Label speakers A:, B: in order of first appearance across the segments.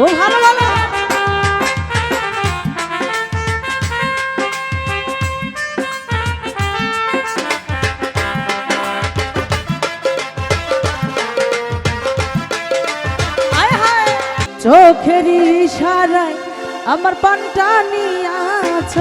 A: ও, ভালো লাগে চোখের ইশারায় আমার পানটা নিয়াছ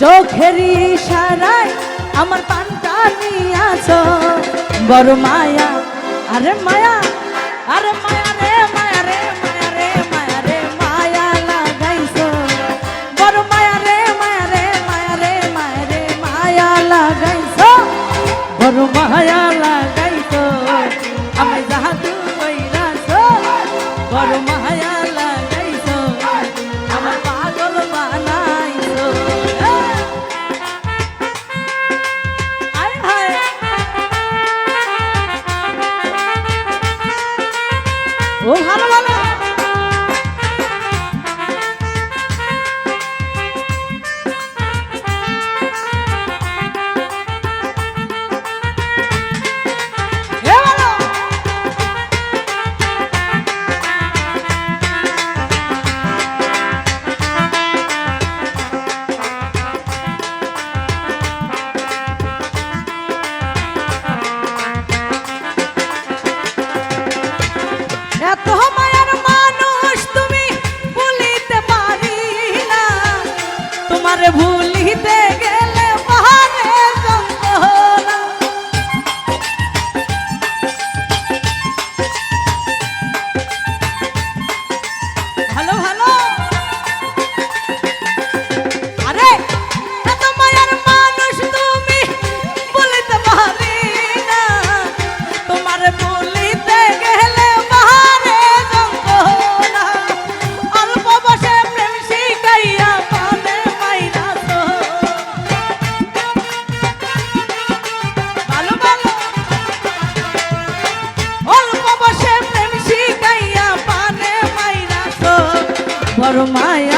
A: চোখের ইশারায় আমার পান্টা নিয়াছ বড় মায়া, আরে মায়া আরে মায়া। ও ভালো লাগে মায়া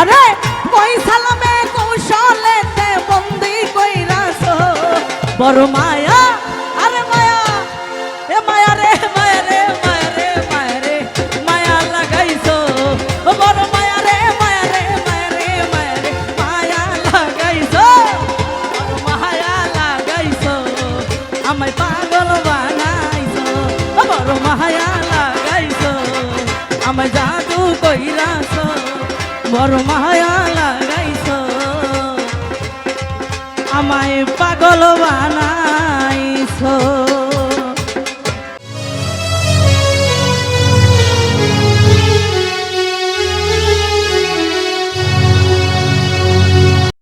A: আরে, কই সালামে কৌশলেতে বন্দি কইরাছ বড় মায়া, আরে মায়া, এ মায়া রে মায়া রে মায়া রে মায়া রে, মায়া লাগাইছো। বড় মায়া রে মায়া রে মায়া রে মায়া রে, মায়া লাগাইছো। বড় মায়া লাগাইছো, আমায় পাগল বানাইছো। বড় মায়া লাগাইছো, আমায় জাদু কইরাছো বড় মায়া লাগাইছ। আমায় পাগল বানাইছো।